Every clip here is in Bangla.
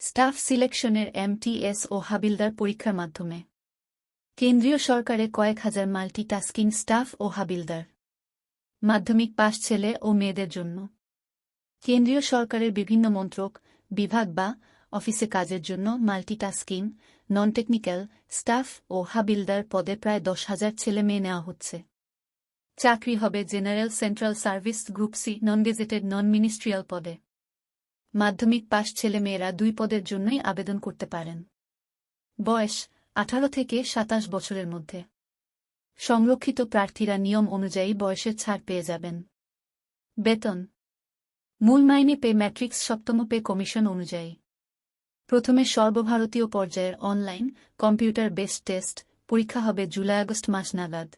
স্টাফ সিলেকশনের এমটিএস ও হাবিলদার পরীক্ষার মাধ্যমে। কেন্দ্রীয় সরকারে কয়েক হাজার মাল্টিটাস্কিং স্টাফ ও হাবিলদার। মাধ্যমিক পাশ ছেলে ও মেয়েদের জন্য। কেন্দ্রীয় সরকারের বিভিন্ন মন্ত্রক, বিভাগ বা অফিসে কাজের জন্য মাল্টিটাস্কিং নন টেকনিক্যাল স্টাফ ও হাবিলদার পদে প্রায় দশ হাজার ছেলে মেয়ে নেওয়া হচ্ছে। চাকরি হবে general central service group C non gazetted non ministerial পদে। মাধ্যমিক পাশ ছেলে মেয়েরা দুই পদের জন্যই আবেদন করতে পারেন। বয়স আঠারো থেকে সাতাশ বছরের মধ্যে। সংরক্ষিত প্রার্থীরা নিয়ম অনুযায়ী বয়সের ছাড় পেয়ে যাবেন। বেতন। মূল মাইনে পে ম্যাট্রিক্স সপ্তম পে কমিশন অনুযায়ী। প্রথমে সর্বভারতীয় পর্যায়ের অনলাইন কম্পিউটার বেসড টেস্ট পরীক্ষা হবে জুলাই আগস্ট মাস নাগাদ।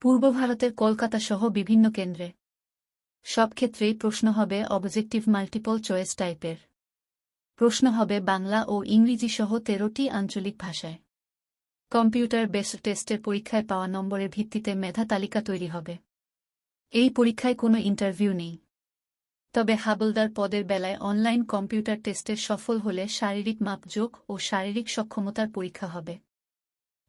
পূর্ব ভারতের কলকাতা সহ বিভিন্ন কেন্দ্রে। সব ক্ষেত্রেই প্রশ্ন হবে অবজেক্টিভ মাল্টিপল চয়েস টাইপের। প্রশ্ন হবে বাংলা ও ইংরেজি সহ তেরোটি আঞ্চলিক ভাষায়। কম্পিউটার বেসড টেস্টের পরীক্ষায় পাওয়া নম্বরের ভিত্তিতে মেধা তালিকা তৈরি হবে। এই পরীক্ষায় কোনো ইন্টারভিউ নেই। তবে হাবলদার পদের বেলায় অনলাইন কম্পিউটার টেস্টে সফল হলে শারীরিক মাপযোগ ও শারীরিক সক্ষমতার পরীক্ষা হবে।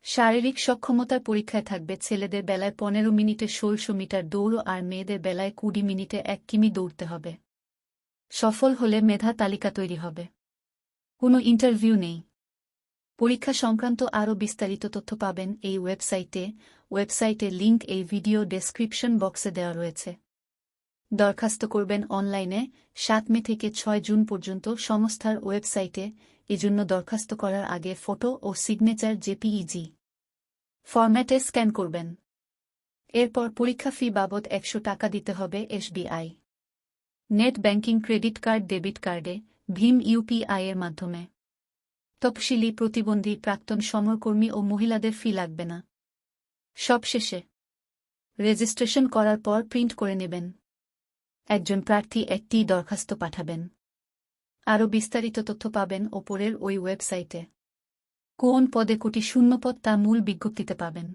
শারীরিক সক্ষমতার পরীক্ষায় থাকবে ছেলেদের বেলায় পনেরো মিনিটে ষোলশো মিটার দৌড় আর মেয়েদের বেলায় কুড়ি মিনিটে এক কিমি দৌড়তে হবে। সফল হলে মেধা তালিকা তৈরি হবে। কোনো ইন্টারভিউ নেই। পরীক্ষা সংক্রান্ত আরও বিস্তারিত তথ্য পাবেন এই ওয়েবসাইটে। ওয়েবসাইটে লিংক এই ভিডিও ডেসক্রিপশন বক্সে দেওয়া রয়েছে। দরখাস্ত করবেন অনলাইনে সাত মে থেকে ছয় জুন পর্যন্ত সংস্থার ওয়েবসাইটে। এজন্য দরখাস্ত করার আগে ফটো ও সিগনেচার জেপিইজি ফরম্যাটে স্ক্যান করবেন। এরপর পরীক্ষা ফি বাবদ একশো টাকা দিতে হবে SBI. Net banking credit card, debit কার্ডে ভীম ইউপিআই এর মাধ্যমে। তফসিলি প্রতিবন্ধী প্রাক্তন সমরকর্মী ও মহিলাদের ফি লাগবে না। সবশেষে রেজিস্ট্রেশন করার পর প্রিন্ট করে নেবেন। একজন প্রার্থী একটি দরখাস্ত পাঠাবেন। আরও বিস্তারিত তথ্য পাবেন ওপরের ওই ওয়েবসাইটে। কোন পদে কোটি শূন্যপদ তা মূল বিজ্ঞপ্তিতে পাবেন।